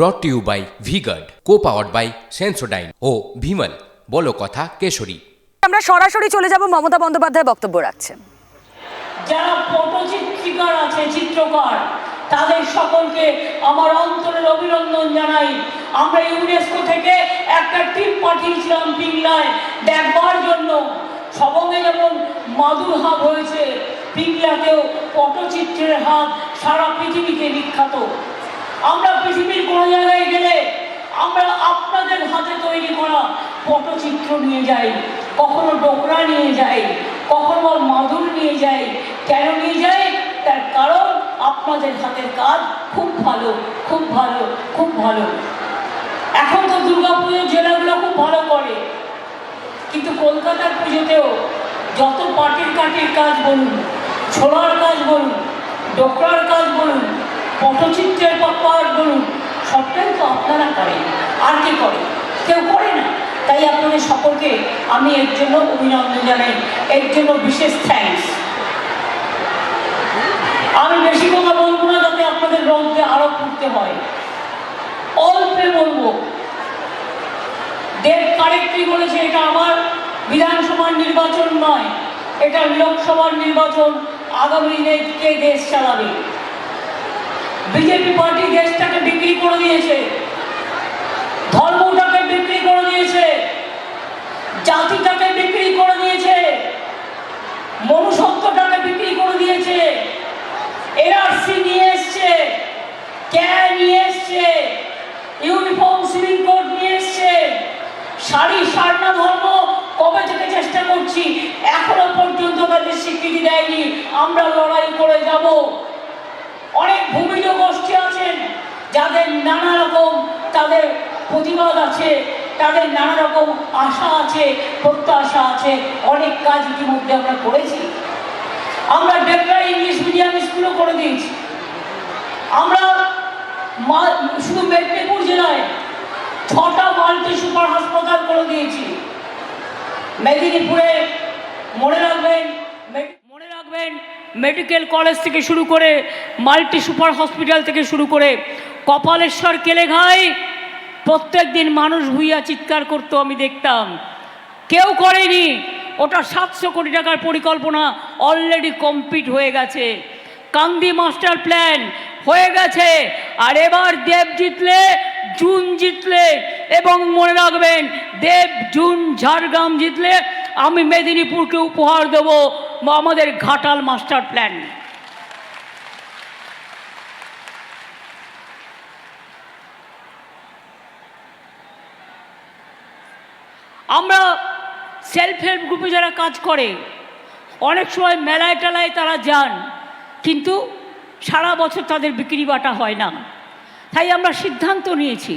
Brought to you by V Guard co powered by Sensodyne ও ভিমল বলো কথা কেশরী। আমরা সরাসরি চলে যাব মমতা বন্দ্যোপাধ্যায় বক্তব্য রাখছেন যারা পটচিত্রিকার আছে চিত্রকর তাদের সকলকে আমার অন্তরের অভিনন্দন জানাই। আমরা ইউনেস্কো থেকে একটা টিম পাঠিয়েছিলাম পিংলায় দেখবার জন্য। সবঙ্গে যেমন মাদুর হাব হয়েছে পিংলাতেও পটচিত্রের হাব সারা পৃথিবীতে বিখ্যাত। আমরা পৃথিবীর কোনো জায়গায় গেলে আমরা আপনাদের হাতে তৈরি করা পটচিত্র নিয়ে যাই, কখনো ডোকরা নিয়ে যাই, কখনো মাদুর নিয়ে যাই। কেন নিয়ে যাই? তার কারণ আপনাদের হাতের কাজ খুব ভালো খুব ভালো খুব ভালো। এখন তো দুর্গাপুজোর জেলাগুলো খুব ভালো করে। কিন্তু কলকাতার পুজোতেও যত পাটির কাটির কাজ বলুন, ছোলার কাজ বলুন, ডোকরার কাজ বলুন পটচিত্রের পাট বলুন, সবটাই তো আপনারা করেন। আর কে করে? কেউ করে না। তাই আপনাদের সকলকে আমি এর জন্য অভিনন্দন জানাই। এর জন্য বিশেষ থ্যাঙ্কস আমি বেশি কথা বলব না যাতে আপনাদের রঙকে আরও করতে হয়। অল্পে বলব। দেব কারেক্টলি বলেছে, এটা আমার বিধানসভার নির্বাচন নয়, এটা লোকসভার নির্বাচন। আগামী দিনে কে দেশ চালাবে? বিজেপি পার্টি দেশটাকে বিক্রি করে দিয়েছে। ধর্মটাকে বিক্রি করে দিয়েছে। জাতিটাকে বিক্রি করে দিয়েছে। মনুষ্যত্বটাকে বিক্রি করে দিয়েছে। এনআরসি নিয়ে এসছে ক্যা নিয়ে এসছে, ইউনিফর্ম সিভিল কোড নিয়ে এসছে। শাড়ি সারনা ধর্ম, কবে থেকে চেষ্টা করছি? এখনও পর্যন্ত তাদের স্বীকৃতি দেয়নি। আমরা লড়াই করে যাব। অনেক ভূমিজ গোষ্ঠী আছেন, যাদের নানা রকম তাদের প্রতিবাদ আছে, তাদের নানা রকম আশা আছে, প্রত্যাশা আছে, অনেক কাজ ইতিমধ্যে আমরা করেছি। আমরা ডেকরা ইংলিশ মিডিয়াম স্কুলও করে দিয়েছি। আমরা শুধু মেদিনীপুর জেলায় ছটা মাল্টি সুপার হাসপাতাল করে দিয়েছি। মেদিনীপুরে মনে রাখবেন মেডিকেল কলেজ থেকে শুরু করে মাল্টি সুপার হসপিটাল থেকে শুরু করে কপালেশ্বর কেলেঘাই প্রত্যেক দিন মানুষ ভুইয়া চিৎকার করতো, আমি দেখতাম। কেউ করেনি। ওটা সাতশো কোটি টাকার পরিকল্পনা অলরেডি কমপ্লিট হয়ে গেছে। কান্দি মাস্টার প্ল্যান হয়ে গেছে। আর এবার দেব জিতলে, জুন জিতলে এবং মনে রাখবেন, দেব, জুন, ঝাড়গ্রাম জিতলে আমি মেদিনীপুরকে উপহার দেব। আমাদের ঘাটাল মাস্টার প্ল্যান আমরা সেলফ হেল্প গ্রুপে যারা কাজ করে, অনেক সময় মেলায় টেলায় তারা যান, কিন্তু সারা বছর তাদের বিক্রি বাটা হয় না তাই আমরা সিদ্ধান্ত নিয়েছি,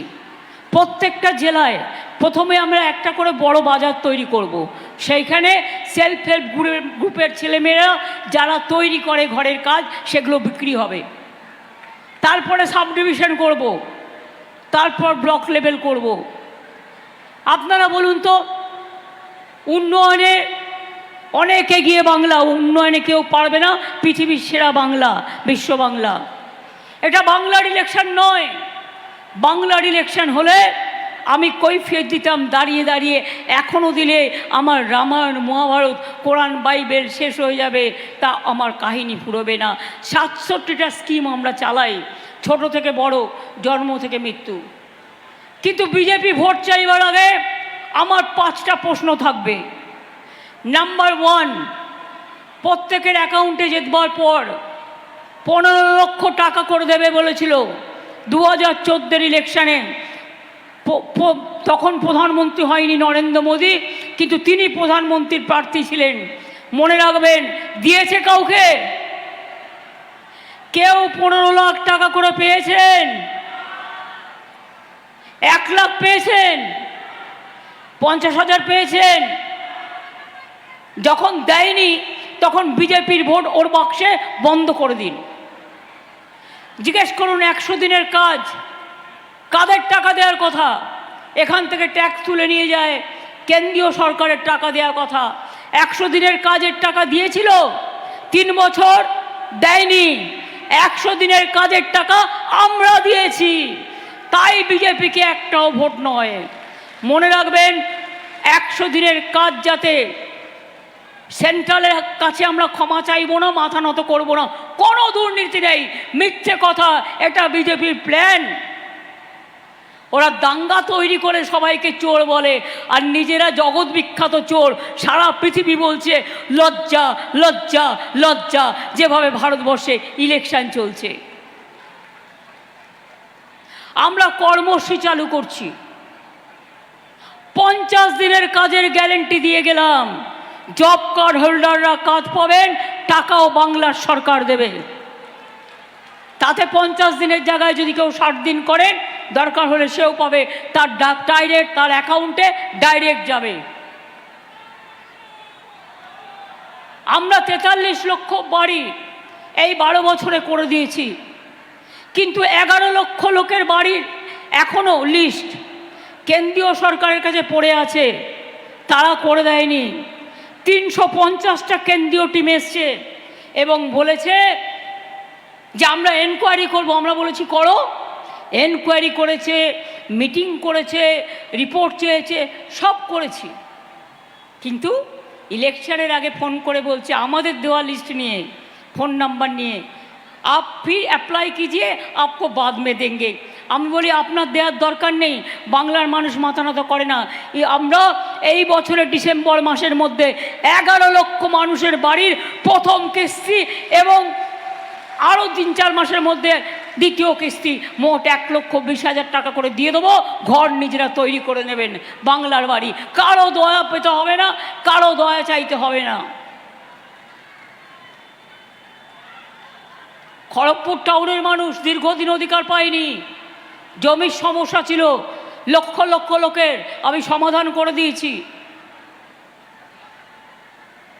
প্রত্যেকটা জেলায় প্রথমে আমরা একটা করে বড় বাজার তৈরি করব। সেইখানে সেলফ হেল্প গ্রুপের গ্রুপের ছেলেমেয়েরা যারা তৈরি করে ঘরের কাজ, সেগুলো বিক্রি হবে তারপরে সাব ডিভিশন করব। তারপর ব্লক লেভেল করব। আপনারা বলুন তো, উন্নয়নে অনেক এগিয়ে বাংলা, উন্নয়নে কেউ পারবে না, পৃথিবীর সেরা বাংলা, বিশ্ব বাংলা এটা বাংলার ইলেকশন নয় বাংলার ইলেকশন হলে আমি কৈফিয়ত দিতাম, দাঁড়িয়ে দাঁড়িয়ে। এখনও দিলে আমার রামায়ণ, মহাভারত, কোরআন, বাইবেল শেষ হয়ে যাবে, তা আমার কাহিনী ফুরবে না। সাতষট্টিটা স্কিম আমরা চালাই, ছোট থেকে বড়, জন্ম থেকে মৃত্যু। কিন্তু বিজেপি ভোট চাইবার আগে আমার পাঁচটা প্রশ্ন থাকবে। নাম্বার ওয়ান, প্রত্যেকের অ্যাকাউন্টে যেতবার পর পনেরো লক্ষ টাকা করে দেবে বলেছিল। দু হাজার চোদ্দের ইলেকশানে তখন প্রধানমন্ত্রী হয়নি নরেন্দ্র মোদী, কিন্তু তিনি প্রধানমন্ত্রীর প্রার্থী ছিলেন। মনে রাখবেন, দিয়েছে কাউকে? কেউ পনেরো লাখ টাকা করে পেয়েছেন? এক লাখ পেয়েছেন? পঞ্চাশ হাজার পেয়েছেন? যখন দেয়নি, তখন বিজেপির ভোট ওর বাক্সে বন্ধ করে দিন। জিজ্ঞেস করুন, একশো দিনের কাজ কাদের টাকা দেওয়ার কথা? এখান থেকে ট্যাক্স তুলে নিয়ে যায়। কেন্দ্রীয় সরকারের টাকা দেওয়ার কথা। একশো দিনের কাজের টাকা দিয়েছিল, তিন বছর দেয়নি। একশো দিনের কাজের টাকা আমরা দিয়েছি। তাই বিজেপিকে একটাও ভোট নয়। মনে রাখবেন, একশো দিনের কাজ যাতে সেন্ট্রালের কাছে আমরা ক্ষমা চাইব না, মাথা নত করব না, কোনো দুর্নীতি নেই। মিথ্যে কথা, এটা বিজেপির প্ল্যান। ওরা দাঙ্গা তৈরি করে সবাইকে চোর বলে, আর নিজেরা জগৎ বিখ্যাত চোর। সারা পৃথিবী বলছে, লজ্জা লজ্জা লজ্জা। যেভাবে ভারতবর্ষে ইলেকশন চলছে। আমরা কর্মসূচি চালু করছি। পঞ্চাশ দিনের কাজের গ্যারেন্টি দিয়ে গেলাম। জব কার্ড হোল্ডাররা কাজ পাবেন, টাকাও বাংলার সরকার দেবে। তাতে পঞ্চাশ দিনের জায়গায় যদি কেউ ষাট দিন করেন দরকার হলে সেও পাবে। তার ডাইরেক্ট তার অ্যাকাউন্টে ডাইরেক্ট যাবে। আমরা তেতাল্লিশ লক্ষ বাড়ি এই বারো বছরে করে দিয়েছি। কিন্তু এগারো লক্ষ লোকের বাড়ির এখনও লিস্ট কেন্দ্রীয় সরকারের কাছে পড়ে আছে। তারা করে দেয়নি। তিনশো পঞ্চাশটা কেন্দ্রীয় টিম এসছে এবং বলেছে যে আমরা এনকোয়ারি করব। আমরা বলেছি, করো। এনকোয়ারি করেছে মিটিং করেছে রিপোর্ট চেয়েছে, সব করেছি। কিন্তু ইলেকশনের আগে ফোন করে বলছে, আমাদের দেওয়া লিস্ট নিয়ে ফোন নাম্বার নিয়ে, আপ ফির অ্যাপ্লাই কিজিয়ে, আপকো বাদ মে দেঙ্গে। আমি বলি, আপনার দেওয়ার দরকার নেই, বাংলার মানুষ মাথা নত করে না। আমরা এই বছরের ডিসেম্বর মাসের মধ্যে এগারো লক্ষ মানুষের বাড়ির প্রথম কিস্তি এবং আরও তিন চার মাসের মধ্যে দ্বিতীয় কিস্তি মোট এক লক্ষ বিশ হাজার টাকা করে দিয়ে দেবো। ঘর নিজেরা তৈরি করে নেবেন। বাংলার বাড়ি। কারও দয়া পেতে হবে না, কারও দয়া চাইতে হবে না। খড়গপুর টাউনের মানুষ দীর্ঘদিন অধিকার পায়নি। জমির সমস্যা ছিল। লক্ষ লক্ষ লোকের আমি সমাধান করে দিয়েছি।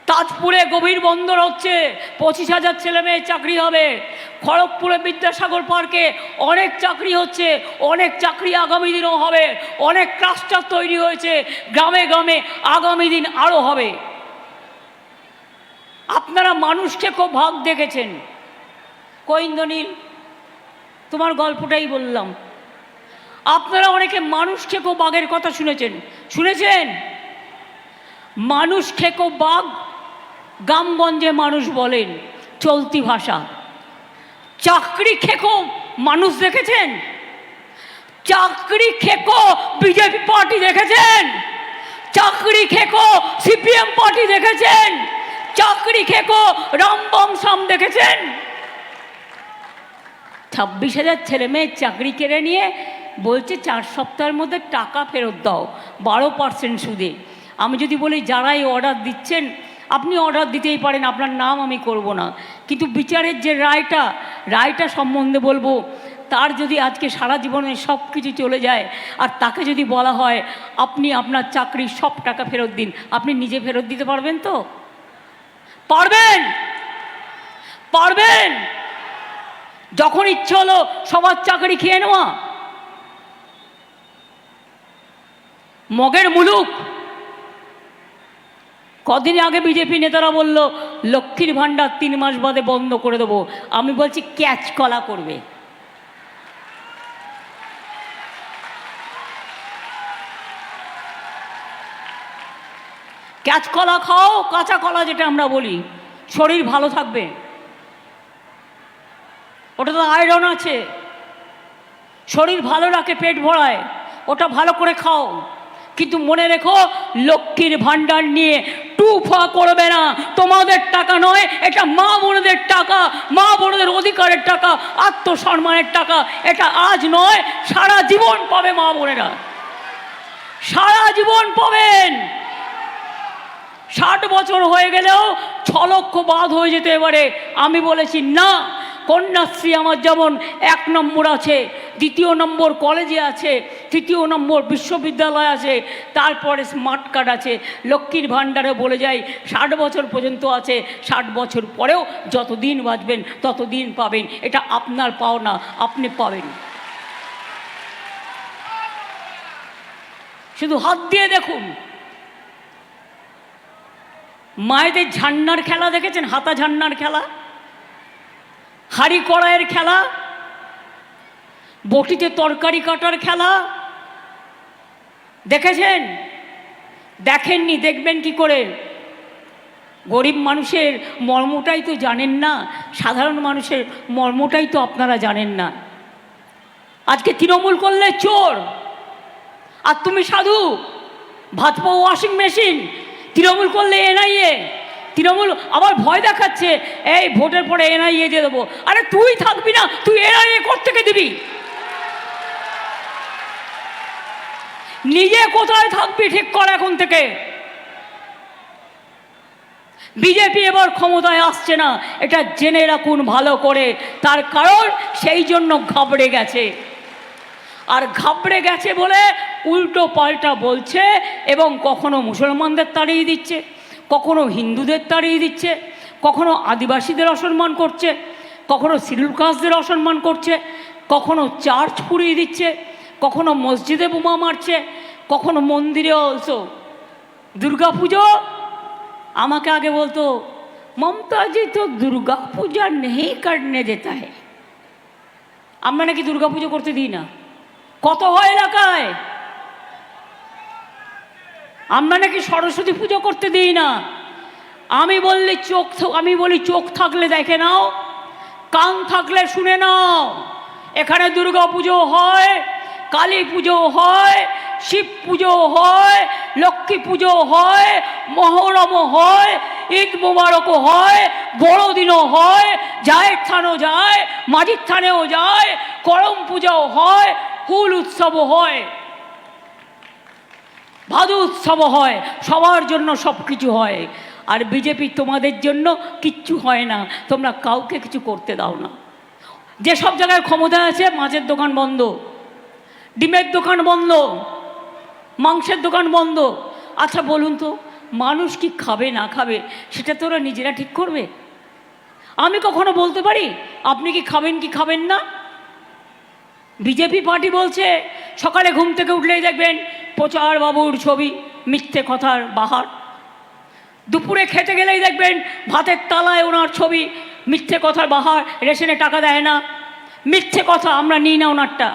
তাজপুরে গভীর বন্দর হচ্ছে। পঁচিশ হাজার ছেলে মেয়ের চাকরি হবে। খড়গপুরে বিদ্যাসাগর পার্কে অনেক চাকরি হচ্ছে, অনেক চাকরি আগামী দিনও হবে, অনেক ক্লাস্টার তৈরি হয়েছে, গ্রামে গ্রামে আগামী দিন আরও হবে। আপনারা মানুষকে খুব ভাগ দেখেছেন। কৈন্দনীল তোমার গল্পটাই বললাম। আপনারা অনেকে মানুষ খেকো বাঘের কথা শুনেছেন। শুনেছেন? মানুষ খেকো বাঘ গ্রামগঞ্জে মানুষ বলেন, চলতি ভাষা। চাকরি খেকো, মানুষ দেখেছেন? চাকরি খেকো, বিজেপি পার্টি দেখেছেন? চাকরি খেকো, সিপিএম পার্টি দেখেছেন? চাকরি খেকো রামবম সাম দেখেছেন? ছাব্বিশ হাজার ছেলে মেয়ের চাকরি কেড়ে নিয়ে বলছে, চার সপ্তাহের মধ্যে টাকা ফেরত দাও, বারো পার্সেন্ট সুদে। আমি যদি বলি যারাই অর্ডার দিচ্ছেন, আপনি অর্ডার দিতেই পারেন, আপনার নাম আমি করব না। কিন্তু বিচারের যে রায়টা রায়টা সম্বন্ধে বলব, তার যদি আজকে সারা জীবনে সব কিছু চলে যায়, আর তাকে যদি বলা হয়, আপনি আপনার চাকরির সব টাকা ফেরত দিন, আপনি নিজে ফেরত দিতে পারবেন তো? পারবেন! পারবেন! যখন ইচ্ছে হলো সবার চাকরি খেয়ে নেওয়া। মগের মুলুক! কদিন আগে বিজেপি নেতারা বলল, লক্ষ্মীর ভাণ্ডার তিন মাস বাদে বন্ধ করে দেবো। আমি বলছি, ক্যাচ কলা করবে। ক্যাচ কলা খাও, কাঁচা কলা যেটা আমরা বলি, শরীর ভালো থাকবে। ওটা তো আয়রন আছে। শরীর ভালো রাখে, পেট ভরায়, ওটা ভালো করে খাও। কিন্তু মনে রেখো, লক্ষ্মীর ভাণ্ডার নিয়ে টু ফা করবে না। তোমাদের টাকা নয়, এটা মা বোনদের টাকা, মা বোনদের অধিকারের টাকা, আত্মসম্মানের টাকা। এটা আজ নয়, সারা জীবন পাবে মা বোনেরা। সারা জীবন পাবেন। ষাট বছর হয়ে গেলেও ছ লক্ষ বাদ হয়ে যেতে পারে। আমি বলেছি, না কন্যাশ্রী আমার যেমন এক নম্বর আছে, দ্বিতীয় নম্বর কলেজে আছে, তৃতীয় নম্বর বিশ্ববিদ্যালয় আছে, তারপরে স্মার্ট কার্ড আছে, লক্ষ্মীর ভাণ্ডারে বলে যাই, ষাট বছর পর্যন্ত আছে, ষাট বছর পরেও যতদিন বাঁচবেন ততদিন পাবেন। এটা আপনার পাওনা, আপনি পাবেন। শুধু হাত দিয়ে দেখুন। মায়েদের ঝান্নার খেলা দেখেছেন? হাতা ঝান্নার খেলা? হাড়ি কড়াইয়ের খেলা, বটিতে তরকারি কাটার খেলা। দেখেছেন? দেখেননি, দেখবেন কি করে? গরিব মানুষের মর্মটাই তো জানেন না, সাধারণ মানুষের মর্মটাই তো আপনারা জানেন না। আজকে তৃণমূল করলে চোর, আর তুমি সাধু, ভাত পাও ওয়াশিং মেশিন, তৃণমূল করলে এনআইএ। তৃণমূল আবার ভয় দেখাচ্ছে, এই ভোটের পরে এনআইএ দিয়ে দেবো। আরে তুই থাকবি না, তুই এনআইএ থেকে দিবি? নিজে কোথায় থাকবি ঠিক কর এখন থেকে। বিজেপি এবার ক্ষমতায় আসছে না, এটা জেনে রাখুন ভালো করে। তার কারণ সেই জন্য ঘাবড়ে গেছে। আর ঘাবড়ে গেছে বলে উল্টো পাল্টা বলছে এবং কখনো মুসলমানদের তাড়িয়ে দিচ্ছে। কখনো হিন্দুদের তাড়িয়ে দিচ্ছে, কখনো আদিবাসীদের অসম্মান করছে, কখনো শিডিউল কাস্টদের অসম্মান করছে, কখনো চার্চ পুড়িয়ে দিচ্ছে, কখনো মসজিদে বোমা মারছে, কখনো মন্দিরে অলসো। দুর্গা পুজো আমাকে আগে বলতো, মমতাজি তো দুর্গা পূজা নেই করনে দেতা है আমরা নাকি দুর্গা পুজো করতে দিই না। কত হয় এলাকায়? আমরা নাকি সরস্বতী পুজো করতে দিই না। আমি বললে চোখ আমি বলি চোখ থাকলে দেখে নাও, কান থাকলে শুনে নাও। এখানে দুর্গা পুজো হয়, কালী পুজো হয়, শিব পুজো হয়, লক্ষ্মী পুজো হয় মহরমও হয়, ঈদ মোবারকও হয়, বড়দিনও হয়, জায়ের থানও যায়, মাঝির থানেও যায়, করম পূজাও হয় হুল উৎসবও হয়। ভাদু উৎসব হয়, সবার জন্য সব কিছু হয়। আর বিজেপি তোমাদের জন্য কিচ্ছু হয় না, তোমরা কাউকে কিছু করতে দাও না। যে সব জায়গায় ক্ষমতা আছে, মাছের দোকান বন্ধ, ডিমের দোকান বন্ধ, মাংসের দোকান বন্ধ। আচ্ছা বলুন তো, মানুষ কি খাবে, না খাবে, সেটা তো ওরা নিজেরা ঠিক করবে? আমি কখনো বলতে পারি, আপনি কি খাবেন কি খাবেন না? বিজেপি পার্টি বলছে, সকালে ঘুম থেকে উঠলেই দেখবেন প্রচার বাবুর ছবি, মিথ্যে কথার বাহার। দুপুরে খেতে গেলেই দেখবেন ভাতের তালায় ওনার ছবি, মিথ্যে কথার বাহার, রেশনে টাকা দেয় না। মিথ্যে কথা আমরা নিই না ওনারটা।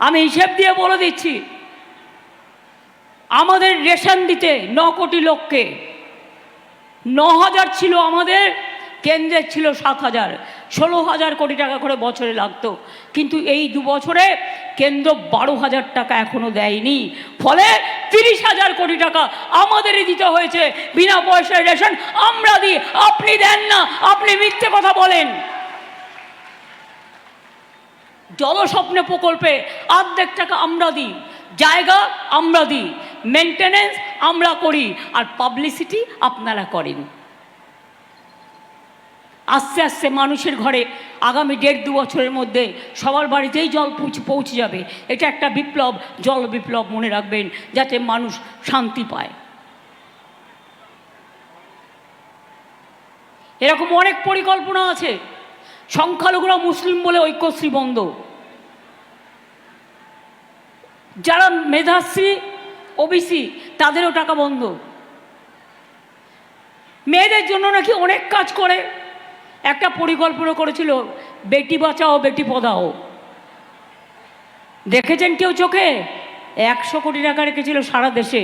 আমি হিসেব দিয়ে বলে দিচ্ছি, আমাদের রেশন দিতে ন কোটি লোককে, ন হাজার ছিল আমাদের, কেন্দ্রের ছিল সাত হাজার। ষোলো হাজার কোটি টাকা করে বছরে লাগতো। কিন্তু এই দু বছরে কেন্দ্র বারো হাজার টাকা এখনও দেয়নি। ফলে তিরিশ হাজার কোটি টাকা আমাদেরই দিতে হয়েছে। বিনা পয়সায় রেশন আমরা দিই, আপনি দেন না, আপনি মিথ্যে কথা বলেন। জলস্বপ্নে প্রকল্পে অর্ধেক টাকা আমরা দিই, জায়গা আমরা দিই মেনটেনেন্স আমরা করি, আর পাবলিসিটি আপনারা করেন। আস্তে আস্তে মানুষের ঘরে আগামী দেড় দু বছরের মধ্যে সবার বাড়িতেই জল পৌঁছে পৌঁছে যাবে। এটা একটা বিপ্লব, জল বিপ্লব মনে রাখবেন, যাতে মানুষ শান্তি পায়। এরকম অনেক পরিকল্পনা আছে। সংখ্যালঘুরা মুসলিম বলে ঐক্যশ্রী বন্ধ। যারা মেধাশ্রী, ওবিসি, তাদেরও টাকা বন্ধ। মেয়েদের জন্য নাকি অনেক কাজ করে। একটা পরিকল্পনা করেছিল, বেটি বাঁচাও, বেটি পদাও দেখেছেন কেউ চোখে? একশো কোটি টাকা রেখেছিল সারা দেশে।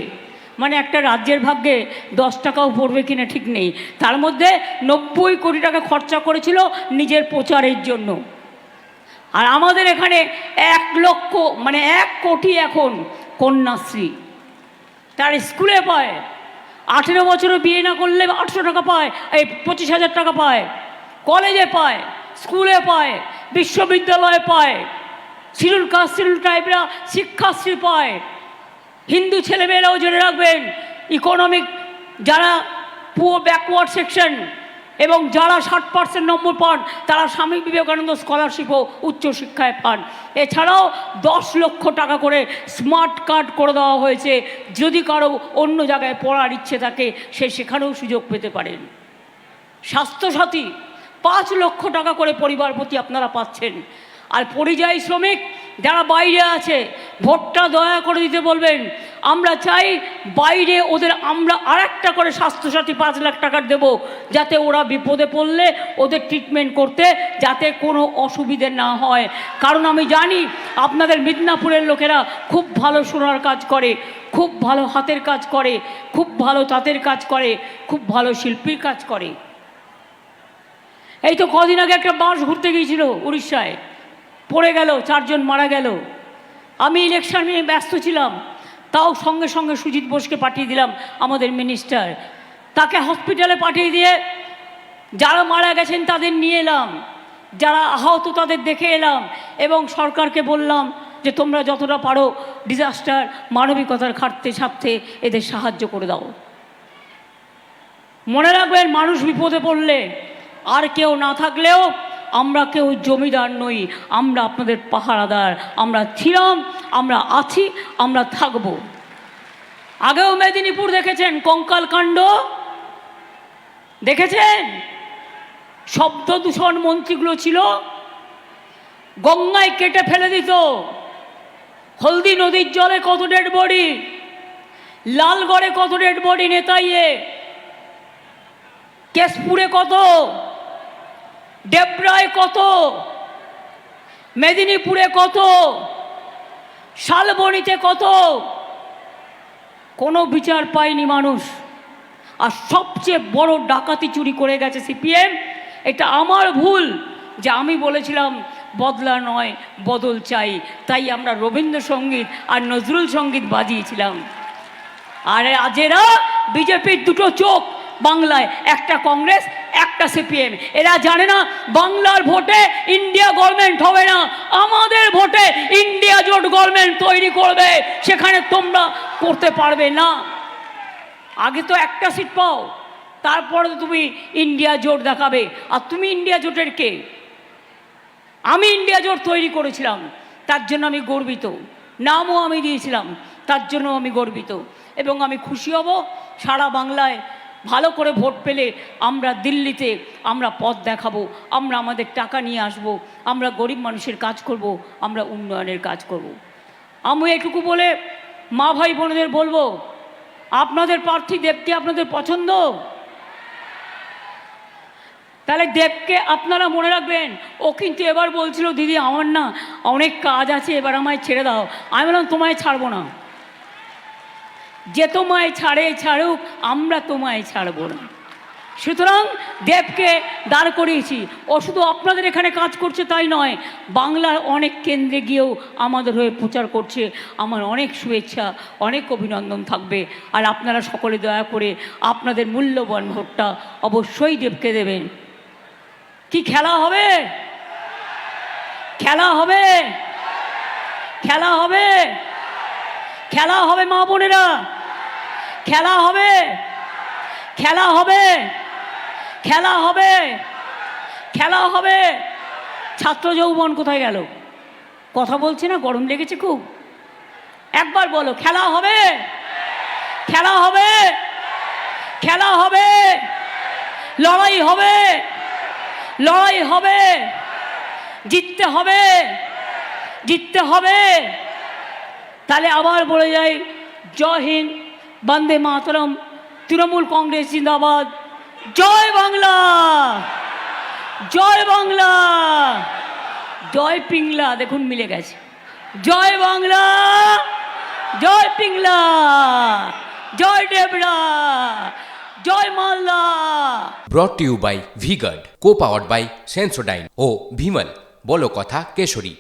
মানে একটা রাজ্যের ভাগ্যে দশ টাকাও পড়বে কিনা ঠিক নেই। তার মধ্যে নব্বই কোটি টাকা খরচা করেছিল নিজের প্রচারের জন্য। আর আমাদের এখানে এক লক্ষ মানে এক কোটি এখন কন্যাশ্রী। তার স্কুলে পায়, আঠেরো বছরও বিয়ে না করলে আটশো টাকা পায়, এই পঁচিশ হাজার টাকা পায়। কলেজে পায়, স্কুলে পায়, বিশ্ববিদ্যালয়ে পায় শিরুল কাস্ট শিরুল টাইপরা শিক্ষাশ্রী পায়। হিন্দু ছেলেমেয়েরাও জেনে রাখবেন ইকোনমিক যারা পুরো ব্যাকওয়ার্ড সেকশন এবং যারা ষাট পার্সেন্ট নম্বর পান, তারা স্বামী বিবেকানন্দ স্কলারশিপও উচ্চশিক্ষায় পান। এছাড়াও দশ লক্ষ টাকা করে স্মার্ট কার্ড করে দেওয়া হয়েছে, যদি কারও অন্য জায়গায় পড়ার ইচ্ছে থাকে, সে সেখানেও সুযোগ পেতে পারেন। স্বাস্থ্যসাথী পাঁচ লক্ষ টাকা করে পরিবার প্রতি আপনারা পাচ্ছেন। আর পরিযায়ী শ্রমিক যারা বাইরে আছে, ভোটটা দয়া করে দিতে বলবেন। আমরা চাই বাইরে ওদের আমরা আর একটা করে স্বাস্থ্যসাথী পাঁচ লাখ টাকার দেব, যাতে ওরা বিপদে পড়লে ওদের ট্রিটমেন্ট করতে যাতে কোনো অসুবিধে না হয়। কারণ আমি জানি আপনাদের মিদনাপুরের লোকেরা খুব ভালো সোনার কাজ করে, খুব ভালো হাতের কাজ করে, খুব ভালো তাঁতের কাজ করে, খুব ভালো শিল্পীর কাজ করে। এই তো কদিন আগে একটা বাস ঘুরতে গিয়েছিল উড়িষ্যায়। পড়ে গেল, চারজন মারা গেল। আমি ইলেকশন নিয়ে ব্যস্ত ছিলাম। তাও সঙ্গে সঙ্গে সুজিত বোসকে পাঠিয়ে দিলাম আমাদের মিনিস্টার তাকে হসপিটালে পাঠিয়ে দিয়ে যারা মারা গেছেন তাদের নিয়ে এলাম। যারা আহত তাদের দেখে এলাম এবং সরকারকে বললাম যে তোমরা যতটা পারো ডিজাস্টার মানবিকতার খাটতে ছাপতে এদের সাহায্য করে দাও। মনে রাখবেন, মানুষ বিপদে পড়লে আর কেউ না থাকলেও আমরা কেউ জমিদার নই, আমরা আপনাদের পাহারাদার, আমরা ছিলাম, আমরা আছি, আমরা থাকব। আগেও মেদিনীপুর দেখেছেন, কঙ্কাল কাণ্ড? দেখেছেন? শব্দ দূষণ মন্ত্রীগুলো ছিল, গঙ্গায় কেটে ফেলে দিত। হলদি নদীর জলে কত ডেড বডি? লালগড়ে কত ডেড বডি নেতাইয়ে? কেশপুরে কত? ডেবরায় কত? মেদিনীপুরে কত? শালবনিতে কত? কোনো বিচার পায়নি মানুষ। আর সবচেয়ে বড় ডাকাতি চুরি করে গেছে সিপিএম। এটা আমার ভুল যে আমি বলেছিলাম, বদলা নয়, বদল চাই। তাই আমরা রবীন্দ্রসঙ্গীত আর নজরুল সংগীত বাজিয়েছিলাম। আর আজেরা বিজেপির দুটো চোখ বাংলায়, একটা কংগ্রেস একটা সিপিএম এরা জানে না বাংলার ভোটে ইন্ডিয়া গভর্নমেন্ট হবে না। আমাদের ভোটে ইন্ডিয়া জোট গভর্নমেন্ট তৈরি করবে। সেখানে তোমরা করতে পারবে না। আগে তো একটা সিট পাও। তারপরে তুমি ইন্ডিয়া জোট দেখাবে। আর তুমি ইন্ডিয়া জোটের কে? আমি ইন্ডিয়া জোট তৈরি করেছিলাম। তার জন্য আমি গর্বিত। নামও আমি দিয়েছিলাম। তার জন্য আমি গর্বিত। এবং আমি খুশি হব। সারা বাংলায় ভালো করে ভোট পেলে আমরা দিল্লিতে আমরা পথ দেখাবো, আমরা আমাদের টাকা নিয়ে আসব, আমরা গরিব মানুষের কাজ করব, আমরা উন্নয়নের কাজ করব। আমি এটুকু বলে মা ভাই বোনেদের বলব, আপনাদের প্রার্থী দেবকে আপনাদের পছন্দ? তাহলে দেবকে আপনারা মনে রাখবেন, ও কিন্তু এবার বলছিল, দিদি, আমার না অনেক কাজ আছে, এবার আমায় ছেড়ে দাও। আমি বললাম, তোমায় ছাড়বো না। যে তোমায় ছাড়ে ছাড়ুক, আমরা তোমায় ছাড়বো না। সুতরাং দেবকে দাঁড় করিয়েছি। ও শুধু আপনাদের এখানে কাজ করছে তাই নয়, বাংলার অনেক কেন্দ্রে গিয়েও আমাদের হয়ে প্রচার করছে। আমার অনেক শুভেচ্ছা, অনেক অভিনন্দন থাকবে। আর আপনারা সকলে দয়া করে আপনাদের মূল্যবান ভোটটা অবশ্যই দেবকে দেবেন। কি খেলা হবে? খেলা হবে? খেলা হবে? খেলা হবে, মা বোনেরা। খেলা হবে। খেলা হবে। খেলা হবে। খেলা হবে। ছাত্র যৌবন কোথায় গেল? কথা বলছি না? গরম লেগেছে খুব। একবার বলো, খেলা হবে? খেলা হবে? খেলা হবে? লড়াই হবে? লড়াই হবে? জিততে হবে? জিততে হবে? তাহলে আবার বলে যাই জয় হিন্দ, বন্দে মাতরম, তৃণমূল কংগ্রেস জিন্দাবাদ, জয় বাংলা জয় বাংলা, জয় পিংলা। দেখুন মিলে গেছে। জয় বাংলা, জয় পিংলা, জয় ডেবরা, জয় Malda. Brought you by V Guard co powered by Sensodyne ও ভিমল, বলো কথা কেশরী।